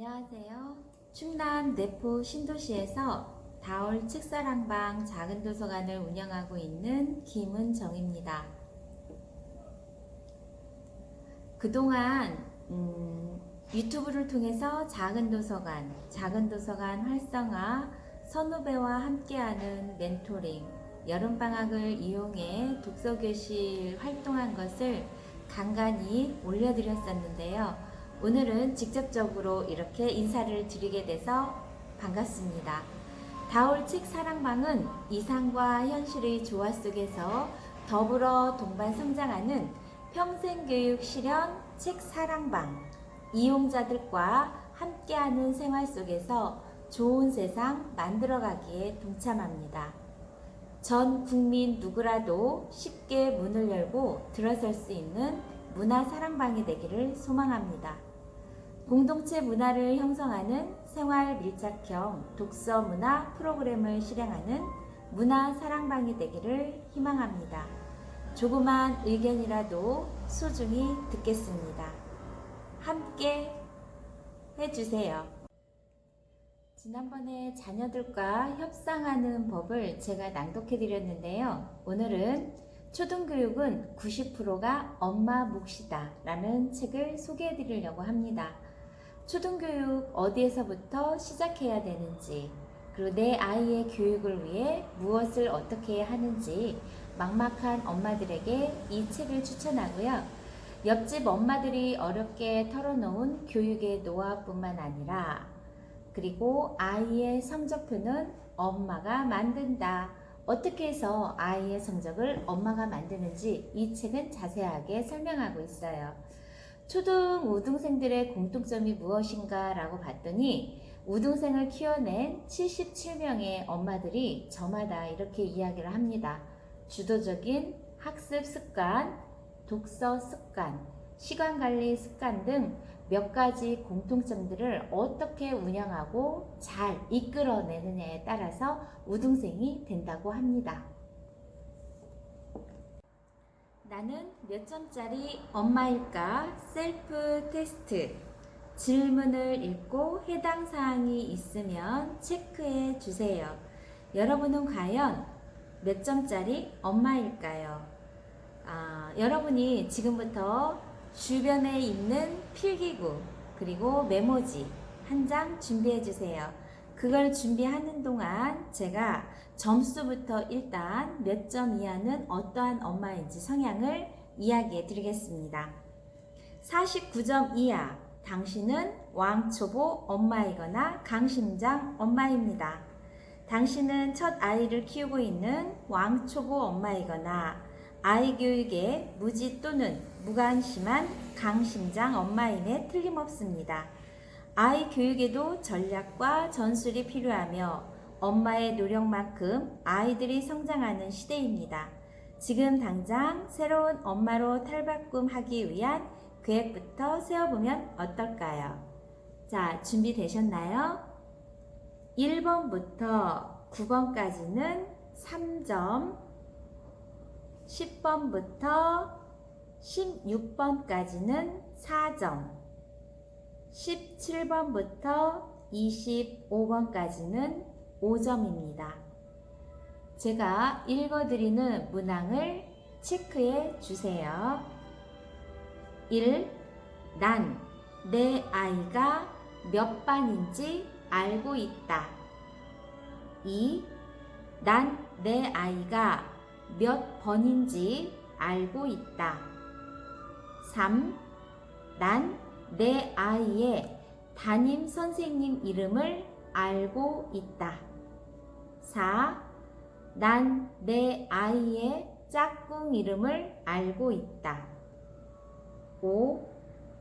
안녕하세요. 충남 내포 신도시에서 다올 책사랑방 작은 도서관을 운영하고 있는 김은정입니다. 그동안 음, 유튜브를 통해서 작은 도서관, 작은 도서관 활성화, 선후배와 함께하는 멘토링, 여름방학을 이용해 독서교실 활동한 것을 간간히 올려드렸었는데요. 오늘은 직접적으로 이렇게 인사를 드리게 돼서 반갑습니다. 다올 책 사랑방은 이상과 현실의 조화 속에서 더불어 동반 성장하는 평생교육 실현 책 사랑방 이용자들과 함께하는 생활 속에서 좋은 세상 만들어가기에 동참합니다. 전 국민 누구라도 쉽게 문을 열고 들어설 수 있는 문화 사랑방이 되기를 소망합니다. 공동체 문화를 형성하는 생활 밀착형 독서 문화 프로그램을 실행하는 문화 사랑방이 되기를 희망합니다. 조그만 의견이라도 소중히 듣겠습니다. 함께 해주세요. 지난번에 자녀들과 협상하는 법을 제가 낭독해 드렸는데요. 오늘은 초등교육은 90%가 엄마 몫이다 라는 책을 소개해 드리려고 합니다. 초등교육 어디에서부터 시작해야 되는지, 그리고 내 아이의 교육을 위해 무엇을 어떻게 하는지 막막한 엄마들에게 이 책을 추천하고요. 옆집 엄마들이 어렵게 털어놓은 교육의 노하우뿐만 아니라 그리고 아이의 성적표는 엄마가 만든다. 어떻게 해서 아이의 성적을 엄마가 만드는지 이 책은 자세하게 설명하고 있어요. 초등 우등생들의 공통점이 무엇인가 라고 봤더니 우등생을 키워낸 77명의 엄마들이 저마다 이렇게 이야기를 합니다. 주도적인 학습 습관, 독서 습관, 시간 관리 습관 등 몇 가지 공통점들을 어떻게 운영하고 잘 이끌어내느냐에 따라서 우등생이 된다고 합니다. 나는 몇 점짜리 엄마일까? 셀프 테스트. 질문을 읽고 해당 사항이 있으면 체크해 주세요. 여러분은 과연 몇 점짜리 엄마일까요? 아, 여러분이 지금부터 주변에 있는 필기구 그리고 메모지 한 장 준비해 주세요. 그걸 준비하는 동안 제가 점수부터 일단 몇 점 이하는 어떠한 엄마인지 성향을 이야기해 드리겠습니다. 49점 이하 당신은 왕초보 엄마이거나 강심장 엄마입니다. 당신은 첫 아이를 키우고 있는 왕초보 엄마이거나 아이 교육에 무지 또는 무관심한 강심장 엄마임에 틀림없습니다. 아이 교육에도 전략과 전술이 필요하며 엄마의 노력만큼 아이들이 성장하는 시대입니다. 지금 당장 새로운 엄마로 탈바꿈하기 위한 계획부터 세워보면 어떨까요? 자, 준비되셨나요? 1번부터 9번까지는 3점, 10번부터 16번까지는 4점, 17번부터 25번까지는 5점입니다. 제가 읽어드리는 문항을 체크해 주세요. 1. 난 내 아이가 몇 반인지 알고 있다. 2. 난 내 아이가 몇 번인지 알고 있다. 3. 난 내 아이의 담임 선생님 이름을 알고 있다. 4. 난 내 아이의 짝꿍 이름을 알고 있다. 5.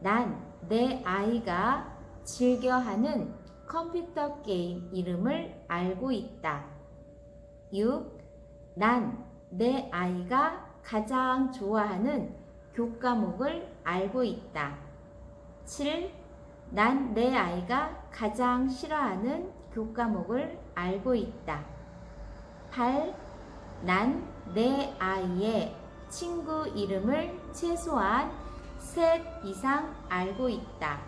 난 내 아이가 즐겨하는 컴퓨터 게임 이름을 알고 있다. 6. 난 내 아이가 가장 좋아하는 교과목을 알고 있다. 7. 난 내 아이가 가장 싫어하는 교과목을 알고 있다. 8. 난 내 아이의 친구 이름을 최소한 셋 이상 알고 있다.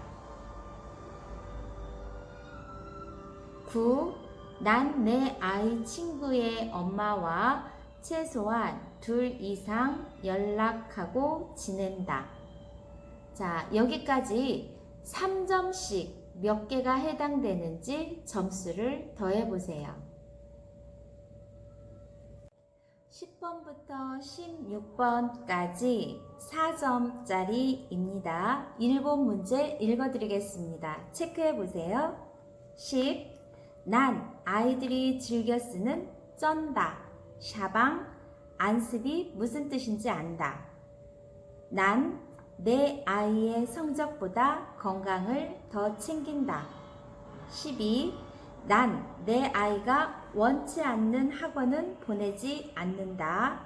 19. 난 내 아이 친구의 엄마와 최소한 둘 이상 연락하고 지낸다. 자, 여기까지 3점씩 몇 개가 해당되는지 점수를 더해 보세요. 10번부터 16번까지 4점짜리입니다. 7문제 읽어드리겠습니다. 체크해 보세요. 10. 난 아이들이 즐겨 쓰는 쩐다, 샤방, 안습이 무슨 뜻인지 안다. 난 내 아이의 성적보다 건강을 더 챙긴다. 12. 난 내 아이가 원치 않는 학원은 보내지 않는다.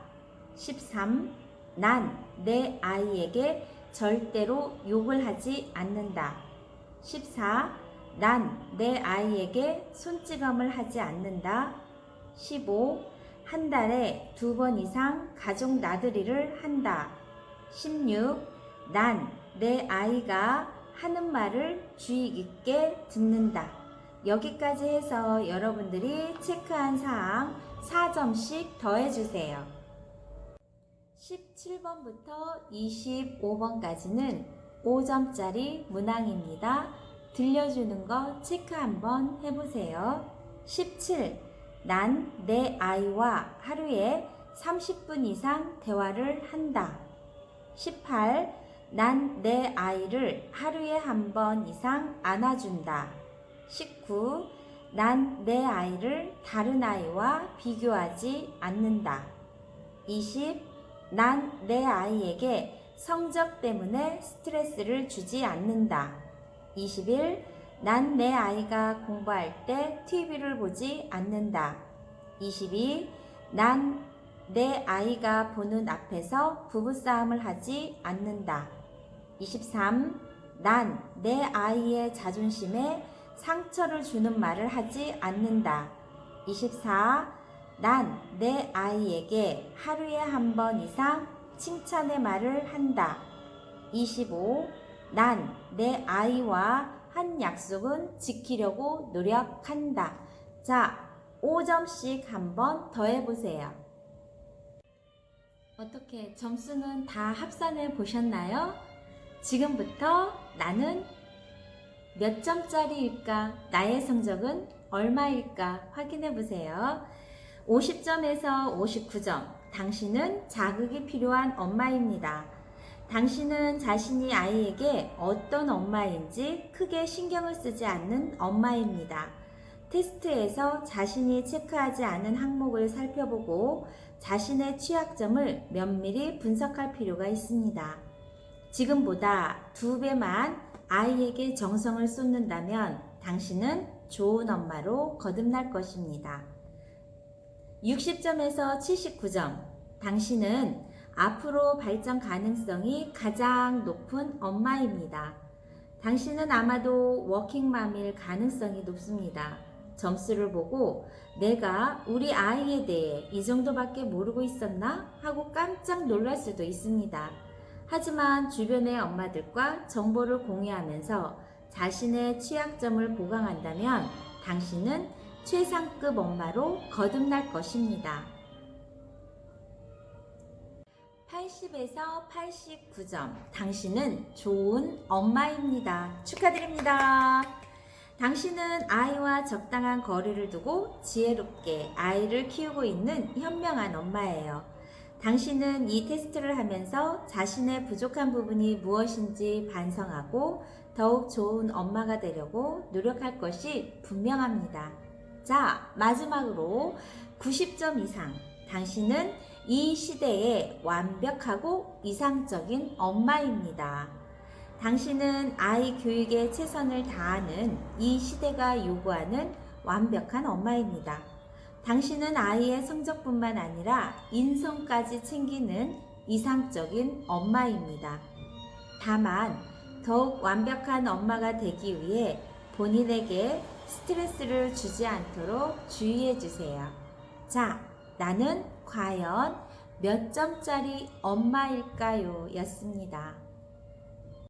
13. 난 내 아이에게 절대로 욕을 하지 않는다. 14. 난 내 아이에게 손찌검을 하지 않는다. 15. 한 달에 두 번 이상 가족 나들이를 한다. 16. 난 내 아이가 하는 말을 주의 깊게 듣는다. 여기까지 해서 여러분들이 체크한 사항 4점씩 더해주세요. 17번부터 25번까지는 5점짜리 문항입니다. 들려주는 거 체크 한번 해보세요. 17. 난 내 아이와 하루에 30분 이상 대화를 한다. 18. 난 내 아이를 하루에 한 번 이상 안아준다. 19. 난 내 아이를 다른 아이와 비교하지 않는다. 20. 난 내 아이에게 성적 때문에 스트레스를 주지 않는다. 21. 난 내 아이가 공부할 때 TV를 보지 않는다. 22. 난 내 아이가 보는 앞에서 부부싸움을 하지 않는다. 23. 난 내 아이의 자존심에 상처를 주는 말을 하지 않는다. 24. 난 내 아이에게 하루에 한 번 이상 칭찬의 말을 한다. 25. 난 내 아이와 한 약속은 지키려고 노력한다. 자, 5점씩 한번 더해보세요. 어떻게 점수는 다 합산해 보셨나요? 지금부터 나는 몇 점짜리일까? 나의 성적은 얼마일까? 확인해 보세요. 50점에서 59점. 당신은 자극이 필요한 엄마입니다. 당신은 자신이 아이에게 어떤 엄마인지 크게 신경을 쓰지 않는 엄마입니다. 테스트에서 자신이 체크하지 않은 항목을 살펴보고 자신의 취약점을 면밀히 분석할 필요가 있습니다. 지금보다 두 배만 아이에게 정성을 쏟는다면 당신은 좋은 엄마로 거듭날 것입니다. 60점에서 79점. 당신은 앞으로 발전 가능성이 가장 높은 엄마입니다. 당신은 아마도 워킹맘일 가능성이 높습니다. 점수를 보고 내가 우리 아이에 대해 이 정도밖에 모르고 있었나? 하고 깜짝 놀랄 수도 있습니다. 하지만 주변의 엄마들과 정보를 공유하면서 자신의 취약점을 보강한다면 당신은 최상급 엄마로 거듭날 것입니다. 80에서 89점. 당신은 좋은 엄마입니다. 축하드립니다. 당신은 아이와 적당한 거리를 두고 지혜롭게 아이를 키우고 있는 현명한 엄마예요. 당신은 이 테스트를 하면서 자신의 부족한 부분이 무엇인지 반성하고 더욱 좋은 엄마가 되려고 노력할 것이 분명합니다. 자, 마지막으로 90점 이상. 당신은 이 시대의 완벽하고 이상적인 엄마입니다. 당신은 아이 교육에 최선을 다하는 이 시대가 요구하는 완벽한 엄마입니다. 당신은 아이의 성적뿐만 아니라 인성까지 챙기는 이상적인 엄마입니다. 다만, 더욱 완벽한 엄마가 되기 위해 본인에게 스트레스를 주지 않도록 주의해 주세요. 자, 나는 과연 몇 점짜리 엄마일까요? 였습니다.